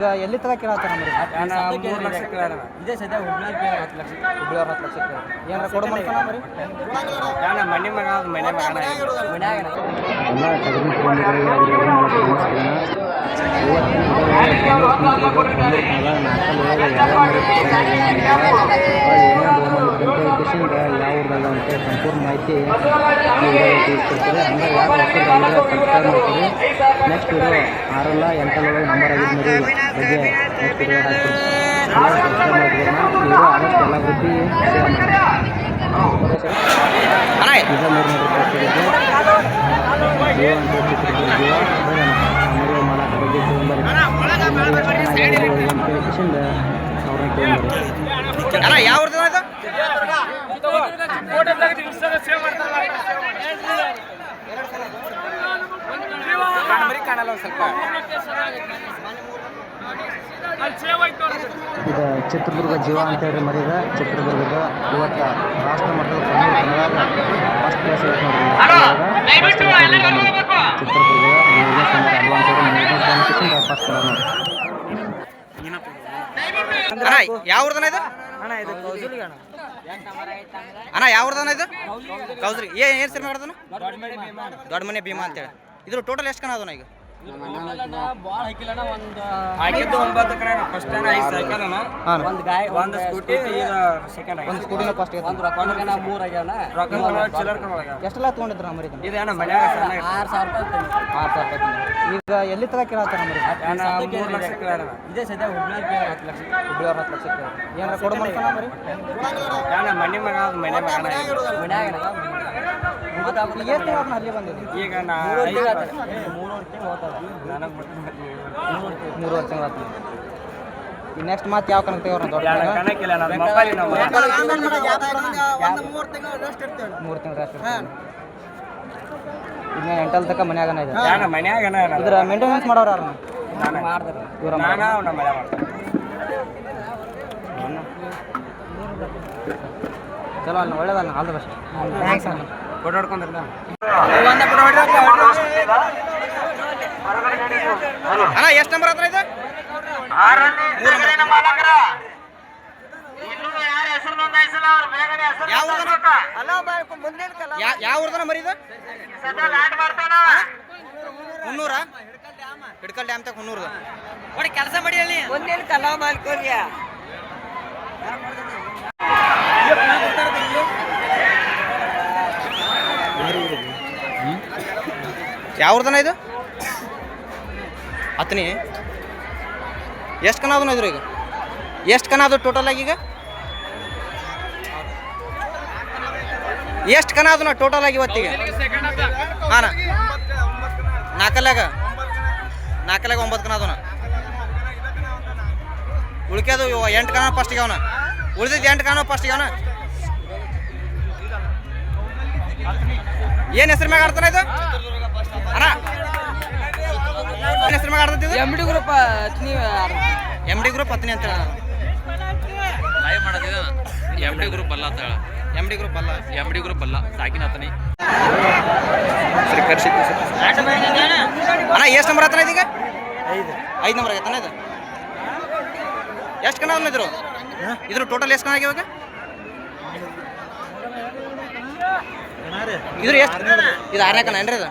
ಈಗ ಎಲ್ಲಿ ತರ ಕೇಳತ್ತಾರ ಇದೇ. ಸದ್ಯ ಹುಬ್ಳಿ ಹತ್ತು ಲಕ್ಷ. ಹುಬ್ಳಿಯವ್ರ ಹತ್ತು ಲಕ್ಷ ಕೇಳಿ ಏನಾರ ಕೊಡು ಮನ್ಕನ ಮರಿ ಯಾನ ಮನೆ ಮಗ ಮನೆ ಮಗನ ಮನ್ಯಾಗ ಎಲ್ಲ ಟಗರಿನ ಪ್ರೇಮಿಗಳಿಗೆ ಅವರಿಗೆ ನಮಸ್ಕಾರ ಯಾವ ಅಂತ ಸಂಪೂರ್ಣ ಮಾಹಿತಿ ತಿಳಿಸ್ಕೊಡ್ತಾರೆ ಹಂಗೆ ಹೊಸದಾಗಿದ್ರೆ ಸಬ್ಸ್ಕ್ರೈಬ್ ಮಾಡ್ತೀರಿ ನೆಕ್ಸ್ಟ್ ಇದು ಆರಲ್ಲ ಎಂಟಲ್ಲ ನಂಬರ್ ಆಗಿದ್ದು ಬಗ್ಗೆ ನೆಕ್ಸ್ಟ್ ವಿಡಿಯೋ ಹಾಕ್ತೀನಿ ಸಬ್ಸ್ಕ್ರೈಬ್ ಮಾಡಿದ್ರೆ ರೂಪಾಯಿ ಜೀವ ಅಂತ ಅಣ್ಣ ಯಾವ ಇದು ಚಿತ್ರದುರ್ಗ ಜೀವ ಅಂತ ಹೇಳಿ ಮರಿದ ಚಿತ್ರದುರ್ಗದ ಇವತ್ತು ರಾಷ್ಟ್ರ ಮಟ್ಟದ ಕನ್ನಡ ಫಸ್ಟ್ ಪ್ಲೇಸ್ ಅಣ್ಣ ಯಾವ ಊರ್ದನ ಇದು? ಅಣ್ಣ ಇದು ಕೌಜುಲಿಗೆ ಅಣ್ಣ. ಅಣ್ಣ ಯಾವ ಊರ್ದನ ಇದು? ಕೌಸ್ರಿ ಏನ್ ಏನು ಸರ್ ಮಾಡೋದನ ದೊಡ್ಡ ಮನೆ ಭೀಮಾ ಅಂತೇಳಿ ಇದ್ರ ಟೋಟಲ್ ಎಷ್ಟು ಕಣ ಅದನ ಈಗ? ಆಗಿದ್ದು ಒಂಬತ್ತು ಕಡೆ ಫಸ್ಟ್ ಐದು ಸೈಕಲ್ ಹಾಂ ಒಂದು ಗಾಯ ಒಂದು ಸ್ಕೂಟಿ ಈಗ ಸೆಕೆಂಡ್ ಒಂದು ಸ್ಕೂಟಿನ ಫಸ್ಟ್ ಒಂದು ರೊಕ್ಕ ಮೂರು ಆಗ್ಯಾವಣ್ಣ. ರೊಕ್ಕ ಚಿಲ್ಲರ್ ಕೊಡೋವಾಗ ಎಷ್ಟೆಲ್ಲ ತೊಗೊಂಡಿದ್ರ ನಮ್ಮ ಇದನ್ನ ಇದು ಏನ ಮನ್ಯಾಗ ಸಣ್ಣ ಆರು ಸಾವಿರ ರೂಪಾಯಿ ತಂದೆ. ಆರು ಸಾವಿರ ರೂಪಾಯಿ ಈಗ ಎಲ್ಲಿ ತಗ ಕೇಳತ್ತಾರ ನಮ್ಮ ಯಾನ ಮೂರು ಲಕ್ಷ ಕೇಳ್ಯಾರ ಇದೇ ಸದ್ಯ ಹುಬ್ಳ್ಯಾಗ ಹತ್ತು ಲಕ್ಷ. ಹುಬ್ಳಿಯವ್ರ ಹತ್ತು ಲಕ್ಷ ಕೇಳಿ ಏನಾರ ಕೊಡು ಮರಿ ನಾನು ಮನೆ ಮಗ ಅದು ಮನೆ ಮಗನ ಮನ್ಯಾಗ ಈಗ ಎಷ್ಟು ಅಲ್ಲಿ ನಾ ತಿಂಗಳು ಬಿಟ್ಟು ಮೂರುವರೆ ವರ್ಷ ಈಗ ನೆಕ್ಸ್ಟ್ ಮತ್ತೆ ಯಾವ ಕಣಕ್ಕೆ ತೆಗೋರ ಮೂರು ತಿಂಗಳು ರೆಸ್ಟ್ ಎಂಟಲ್ ತನಕ ಮನ್ಯಾಗನ ಇದೆ. ಇದ್ರ ಮೇಂಟೆನೆನ್ಸ್ ಮಾಡೋರು ಮಾಡ್ತಾರೆ ಇವ್ರ ಚಲೋ ಅಲ್ಲ ಒಳ್ಳೇದಲ್ಲ ಆಲ್ ದ ಬೆಸ್ಟ್. ಥ್ಯಾಂಕ್ಸ್ ಅಣ್ಣ. ಫೋಟೋ ಅಣ್ಣ, ಎಷ್ಟು ನಂಬರ್ ಹತ್ರ ಇದು? ಯಾವ ಊರ್ದನ? ಇದು ಮುನ್ನೂರ ಹಿಡ್ಕಲ್ ಡ್ಯಾಮ್ ತಗ ಮುನ್ನೂರ ಕೆಲಸ ಮಾಡಿ ಅಲ್ಲಿ. ಒಂದೇನು ಕಲಾ ಮಾಡ್ಕೊಳ್ಯ ಯಾವ ಊರ್ದನ ಇದು? ಹತ್ತನಿ? ಎಷ್ಟು ಕಣ ಅದನ್ನ ಇದ್ರು ಈಗ? ಎಷ್ಟು ಕಣ ಅದು ಟೋಟಲ್ ಆಗಿ ಈಗ? ಎಷ್ಟು ಕಣ ಅದನ್ನ ಟೋಟಲ್ ಆಗಿ ಇವತ್ತಿಗೆ? ಹಾಂ ನಾಲ್ಕಲ್ಯಾಗ? ನಾಲ್ಕಲ್ಯಾಗ ಒಂಬತ್ತು ಕಣ ಅದನ್ನ ಉಳ್ಕ್ಯದು ಎಂಟು ಕಣ ಫಸ್ಟಿಗೆ ಅವನ? ಉಳಿದಿದ್ದು ಎಂಟು ಕಣ ಫಸ್ಟಿಗೆ ಅವನ? ಏನು ಹೆಸರು ಮ್ಯಾಗ ಆಡ್ತಾನೆ ಇದು? ಎಂ ಡಿ ಗ್ರೂಪ್ ನೀವು ಎಂ ಡಿ ಗ್ರೂಪ್ ಹತ್ತನೇ ಅಂತ ಹೇಳ. ಲೈವ್ ಮಾಡೋದಿದ ಎಂ ಡಿ ಗ್ರೂಪ್ ಅಲ್ಲ ಅಂತ ಹೇಳ. ಎಂ ಡಿ ಗ್ರೂಪ್ ಅಲ್ಲ ಎಂ ಡಿ ಗ್ರೂಪ್ ಅಲ್ಲ ಸಾಕಿನ ಸರಿ ಕರ್ಸಿದ್ದು ಅಣ್ಣ ಎಷ್ಟು ನಂಬರ್ ಹತ್ತನ ಇದೀಗ? ಐದು. ನಂಬರ್ ಆಗೈತನ ಇದು? ಎಷ್ಟು ಕಣ ಇದ್ರು? ಇದ್ರ ಟೋಟಲ್ ಎಷ್ಟು ಕಣ ಆಗ್ಯಾವ ಇವಾಗ? ಇದ್ರ ಎಷ್ಟು? ಇದು ಆರನೇ ಕಣ ಏನ್ರಿ ಇದು?